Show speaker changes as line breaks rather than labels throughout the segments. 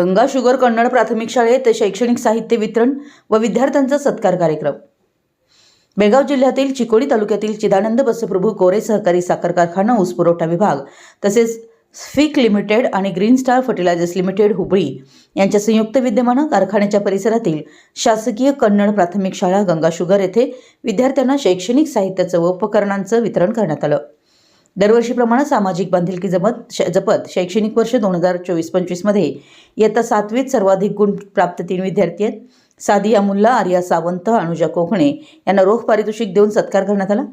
Ganga sugar Kannada प्राथमिक शाळेत शैक्षणिक साहित्य वितरण व विद्यार्थ्यांचा सत्कार कार्यक्रम. बेळगाव जिल्ह्यातील चिकोडी तालुक्यातील चिदानंद बसप्रभू कोरे सहकारी साखर कारखाना ऊस पुरवठा विभाग तसेच स्फिक लिमिटेड आणि green star fertilizers limited Hubli यांच्या संयुक्त विद्यमानं कारखान्याच्या परिसरातील शासकीय कन्नड प्राथमिक शाळा गंगा शुगर येथे विद्यार्थ्यांना शैक्षणिक साहित्याचं व उपकरणांचं वितरण करण्यात आलं. दरवर्षीप्रमाणे सामाजिक बांधिलकी जमत श- जपत शैक्षणिक वर्ष दोन हजार चोवीस पंचवीसमध्ये इयत्ता सातवीत सर्वाधिक गुण प्राप्त तीन विद्यार्थी आहेत. सादिया मुल्ला आर्या सावंत अनुजा कोकणे यांना रोख पारितोषिक देऊन सत्कार करण्यात आला.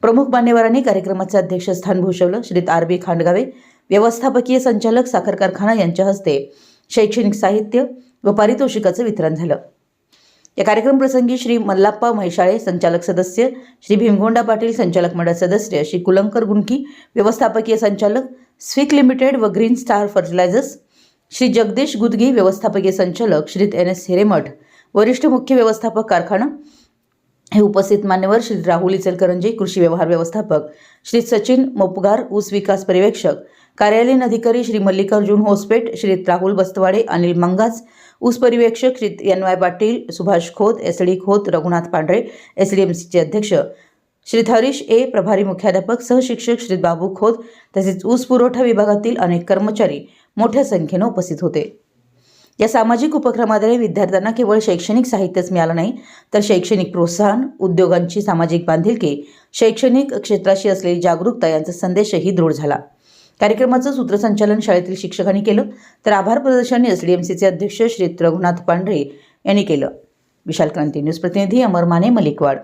प्रमुख मान्यवरांनी कार्यक्रमाचे अध्यक्षस्थान भूषवलं. श्रीत आर बी खांडगावे व्यवस्थापकीय संचालक साखर कारखाना यांच्या हस्ते शैक्षणिक साहित्य व पारितोषिकाचं वितरण झालं. या कार्यक्रम प्रसंगी श्री मल्लाप्पा म्हैशाळे संचालक सदस्य श्री भीमगोंडा पाटील संचालक मंडळ सदस्य श्री कुलंकर गुंकी व्यवस्थापकीय संचालक स्विक लिमिटेड व green star fertilizers Shri Jagdish Gudagi व्यवस्थापकीय संचालक श्री एन एस हिरेमठ वरिष्ठ मुख्य व्यवस्थापक कारखाना हे उपस्थित मान्यवर श्री राहुल इचलकरंजी कृषी व्यवहार व्यवस्थापक श्री सचिन मोपगार ऊस विकास पर्यवेक्षक कार्यालयीन अधिकारी श्री मल्लिकार्जुन होसपेट श्री राहुल बस्तवाडे अनिल मंगाज ऊस Shri N Y Patil Subhash Khot S D Khot Raghunath Pandhare S D M सीचे अध्यक्ष श्री हरीश ए प्रभारी मुख्याध्यापक सहशिक्षक श्री बाबू खोत तसेच ऊस पुरवठा विभागातील अनेक कर्मचारी मोठ्या संख्येनं उपस्थित होते. या सामाजिक उपक्रमाद्वारे विद्यार्थ्यांना केवळ शैक्षणिक साहित्यच मिळालं नाही तर शैक्षणिक प्रोत्साहन उद्योगांची सामाजिक बांधिलकी शैक्षणिक क्षेत्राशी असलेली जागरूकता यांचा संदेशही दृढ झाला. कार्यक्रमाचं सूत्रसंचालन शाळेतील शिक्षकांनी केलं. तर आभार प्रदर्शन एस डी एम सीचे अध्यक्ष श्री रघुनाथ पांढरे यांनी केलं. विशाल क्रांती न्यूज प्रतिनिधी अमर माने मलिकवाड.